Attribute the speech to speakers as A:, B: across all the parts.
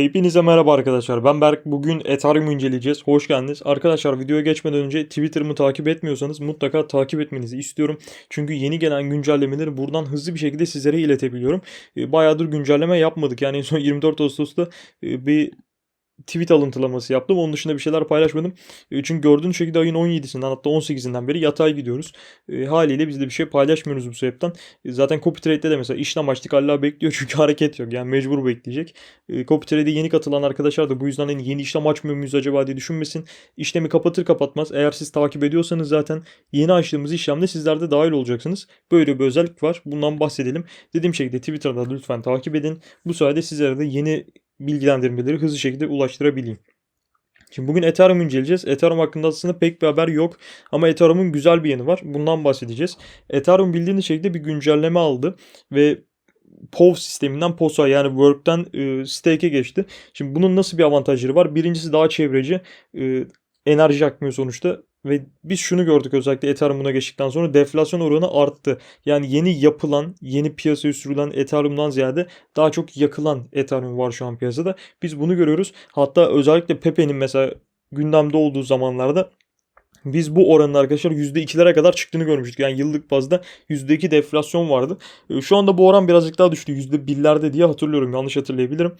A: Hepinize merhaba arkadaşlar. Ben Berk. Bugün Ethereum inceleyeceğiz. Hoş geldiniz. Arkadaşlar videoya geçmeden önce Twitter'ımı takip etmiyorsanız mutlaka takip etmenizi istiyorum. Çünkü yeni gelen güncellemeleri buradan hızlı bir şekilde sizlere iletebiliyorum. E, Bayağıdır güncelleme yapmadık. Yani en son 24 Ağustos'ta e, bir tweet alıntılaması yaptım. Onun dışında bir şeyler paylaşmadım. E, Çünkü gördüğünüz şekilde ayın 17'sinden hatta 18'inden beri yatay gidiyoruz. E, haliyle biz de bir şey paylaşmıyoruz bu sebepten. E, zaten copy trade'de de mesela işlem açtık hala bekliyor çünkü hareket yok. Yani mecbur bekleyecek. E, copy trade'e yeni katılan arkadaşlar da bu yüzden hani yeni işlem açmıyor muyuz acaba diye düşünmesin. İşlemi kapatır kapatmaz eğer siz takip ediyorsanız zaten yeni açtığımız işlemde sizler de dahil olacaksınız. Böyle bir özellik var. Bundan bahsedelim. Dediğim şekilde Twitter'da lütfen takip edin. Bu sayede sizlere de yeni bilgilendirmeleri hızlı şekilde ulaştırabileyim. Şimdi bugün Ethereum inceleyeceğiz. Ethereum hakkında aslında pek bir haber yok. Ama Ethereum'un güzel bir yanı var. Bundan bahsedeceğiz. Ethereum bildiğiniz şekilde bir güncelleme aldı. Ve POV sisteminden POS'a yani Work'ten e, Stake'e geçti. Şimdi bunun nasıl bir avantajları var? Birincisi daha çevreci. E, enerji yakmıyor sonuçta. Ve biz şunu gördük özellikle Ethereum buna geçtikten sonra deflasyon oranı arttı. Yani yeni yapılan, yeni piyasaya sürülen Ethereum'dan ziyade daha çok yakılan Ethereum var şu an piyasada. Biz bunu görüyoruz. Hatta özellikle Pepe'nin mesela gündemde olduğu zamanlarda biz bu oranın arkadaşlar %2'lere kadar çıktığını görmüştük. Yani yıllık bazda %2 deflasyon vardı. E, Şu anda bu oran birazcık daha düştü. %1'lerde diye hatırlıyorum. Yanlış hatırlayabilirim.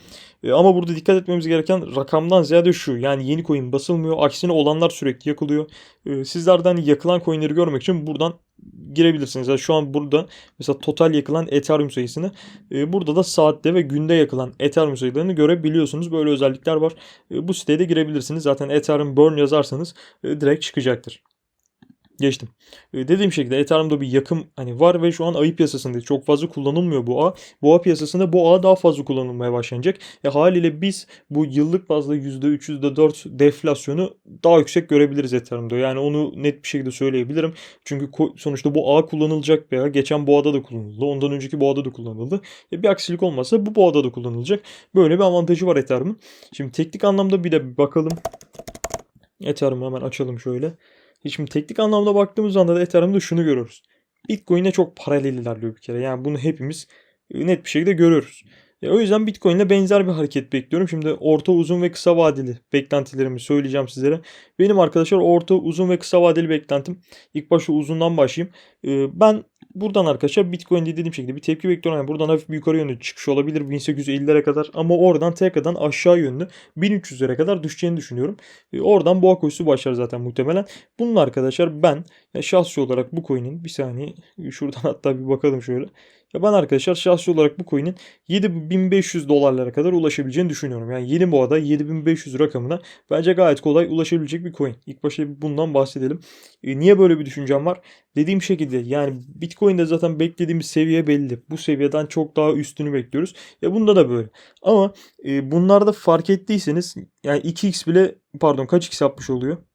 A: E, Ama burada dikkat etmemiz gereken rakamdan ziyade şu. Yani yeni coin basılmıyor. Aksine olanlar sürekli yakılıyor. E, Sizlerden yakılan coinleri görmek için buradan girebilirsiniz. Yani şu an burada mesela total yakılan Ethereum sayısını e, burada da saatte ve günde yakılan Ethereum sayılarını görebiliyorsunuz. Böyle özellikler var. E, bu siteye de girebilirsiniz. Zaten Ethereum Burn yazarsanız e, direkt çıkacaktır. Geçtim. E, dediğim şekilde Ethereum'da bir yakım hani var ve şu an ayı piyasasında çok fazla kullanılmıyor bu ağ. Bu ağ piyasasında bu ağ daha fazla kullanılmaya başlanacak. E, haliyle biz bu yıllık bazda %3, %4 deflasyonu daha yüksek görebiliriz Ethereum'da. Yani onu net bir şekilde söyleyebilirim. Çünkü sonuçta bu ağ kullanılacak ağ. Geçen bu ağda da kullanıldı. Ondan önceki bu ağda da kullanıldı. E, bir aksilik olmazsa bu boğada da kullanılacak. Böyle bir avantajı var Ethereum'un. Şimdi teknik anlamda bir de bakalım. Ethereum'u hemen açalım şöyle. Şimdi teknik anlamda baktığımız anda da Ethereum'da şunu görüyoruz. Bitcoin'e çok paralel ilerliyor bir kere. Yani bunu hepimiz e, net bir şekilde görüyoruz. E, o yüzden Bitcoin'le benzer bir hareket bekliyorum. Şimdi orta, uzun ve kısa vadeli beklentilerimi söyleyeceğim sizlere. Benim arkadaşlar orta, uzun ve kısa vadeli beklentim. İlk başta uzundan başlayayım. E, Ben buradan arkadaşlar Bitcoin'de dediğim şekilde bir tepki bekliyorum. Yani buradan hafif bir yukarı yönlü çıkış olabilir 1850'lere kadar. Ama oradan tekrardan aşağı yönlü 1300'lere kadar düşeceğini düşünüyorum. E, Oradan boğa koşusu başlar zaten muhtemelen. Bunun arkadaşlar ben ya şahsi olarak bu coin'in bir saniye şuradan hatta bir bakalım şöyle. Ya ben arkadaşlar şahsi olarak bu coin'in 7500 dolarlara kadar ulaşabileceğini düşünüyorum. Yani yeni boğada 7500 rakamına bence gayet kolay ulaşabilecek bir coin. İlk başta bundan bahsedelim. E, niye böyle bir düşüncem var? Dediğim şekilde yani Bitcoin'de zaten beklediğimiz seviye belli. Bu seviyeden çok daha üstünü bekliyoruz. Ya bunda da böyle. Ama e, bunlarda fark ettiyseniz yani 2x bile pardon kaç x yapmış oluyor?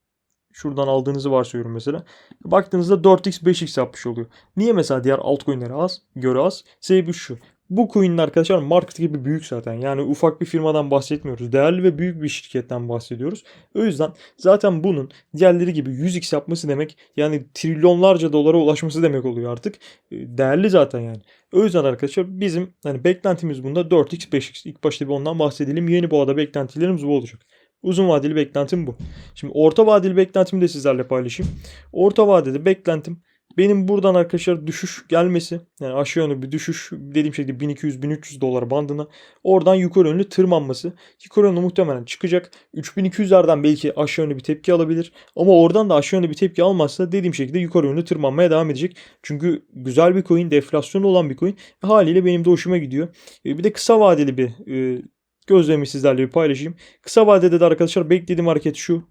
A: Şuradan aldığınızı varsayıyorum mesela. Baktığınızda 4x 5x yapmış oluyor. Niye mesela diğer altcoin'lere az, göre az? Sebebi şu. Bu coin'in arkadaşlar market gibi büyük zaten. Yani ufak bir firmadan bahsetmiyoruz. Değerli ve büyük bir şirketten bahsediyoruz. O yüzden zaten bunun diğerleri gibi 100x yapması demek yani trilyonlarca dolara ulaşması demek oluyor artık. E, Değerli zaten yani. O yüzden arkadaşlar bizim hani beklentimiz bunda 4x 5x. İlk başta bir ondan bahsedelim. Yeni boğada beklentilerimiz bu olacak. Uzun vadeli beklentim bu. Şimdi orta vadeli beklentimi de sizlerle paylaşayım. Orta vadede beklentim benim buradan arkadaşlar düşüş gelmesi yani aşağı yönlü bir düşüş dediğim şekilde 1200-1300 dolar bandına oradan yukarı yönlü tırmanması. Yukarı yönlü muhtemelen çıkacak. 3200'lerden belki aşağı yönlü bir tepki alabilir. Ama oradan da aşağı yönlü bir tepki almazsa dediğim şekilde yukarı yönlü tırmanmaya devam edecek. Çünkü güzel bir coin deflasyonu olan bir coin. Haliyle benim de hoşuma gidiyor. E, bir de kısa vadeli bir e, gözlemi sizlerle bir paylaşayım. Kısa vadede de arkadaşlar beklediğim hareket şu.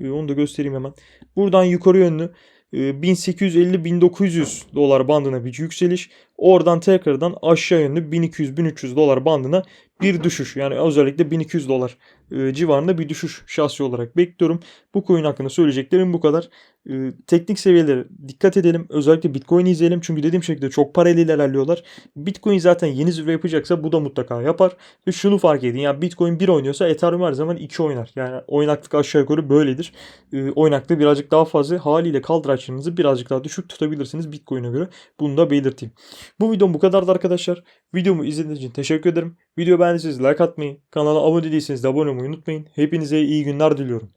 A: E, onu da göstereyim hemen. Buradan yukarı yönlü 1850-1900 dolar bandına bir yükseliş. Oradan tekrardan aşağı yönlü 1200-1300 dolar bandına bir düşüş. Yani özellikle 1200 dolar e, civarında bir düşüş şahsi olarak bekliyorum. Bu coin hakkında söyleyeceklerim bu kadar. Ee, teknik seviyeleri dikkat edelim. Özellikle Bitcoin'i izleyelim. Çünkü dediğim şekilde çok parayla ilerliyorlar. Bitcoin zaten yeni zirve yapacaksa bu da mutlaka yapar. Ve şunu fark edin. Yani Bitcoin 1 oynuyorsa Ethereum her zaman 2 oynar. Yani oynaklık aşağı yukarı böyledir. Ee, oynaklığı birazcık daha fazla. Haliyle kaldıraçlarınızı birazcık daha düşük tutabilirsiniz Bitcoin'e göre. Bunu da belirteyim. Bu videom bu kadardı arkadaşlar. Videomu izlediğiniz için teşekkür ederim. Video beğendiyseniz like atmayı, kanala abone değilseniz de abone olmayı unutmayın. Hepinize iyi günler diliyorum.